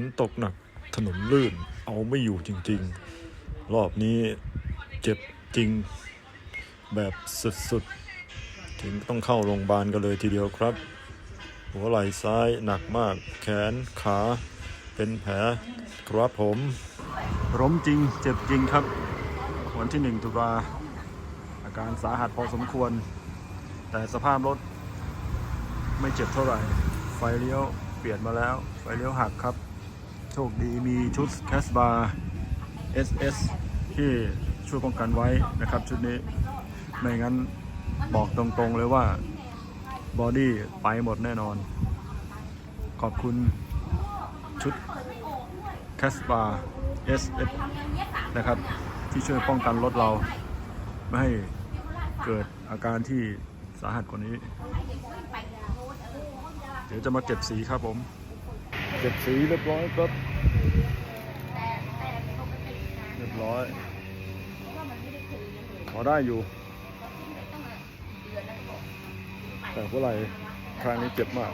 นตกหนักถนนลื่น เอาไม่อยู่จริง ๆ รอบนี้เจ็บจริงแบบสุดๆ ถึงต้องเข้าโรงพยาบาลกันเลยทีเดียวครับ หัวไหล่ซ้ายหนักมาก แขนขาเป็นแผลครับผมล้มจริง เจ็บจริงครับ วันที่หนึ่งตุลาอาการสาหัสพอสมควร แต่สภาพรถไม่เจ็บเท่าไหร่ ไฟเลี้ยวเปลี่ยนมาแล้ว ไฟเลี้ยวหักครับ โชคดีมีชุดแคสบาร์ SS ที่ช่วยป้องกันไว้นะครับชุดนี้ ไม่งั้นบอกตรงๆเลยว่าบอดี้ไปหมดแน่นอน ขอบคุณชุดแคสบาร์ SS นะครับ ที่ช่วยป้องกันรถเรา ไม่ให้เกิดอาการที่สาหัสกว่านี้ เดี๋ยวจะมาเก็บสีครับผม เก็บสีเรียบร้อยครับ เรียบร้อยพอได้อยู่ แต่เมื่อไหร่ครั้งนี้เจ็บมาก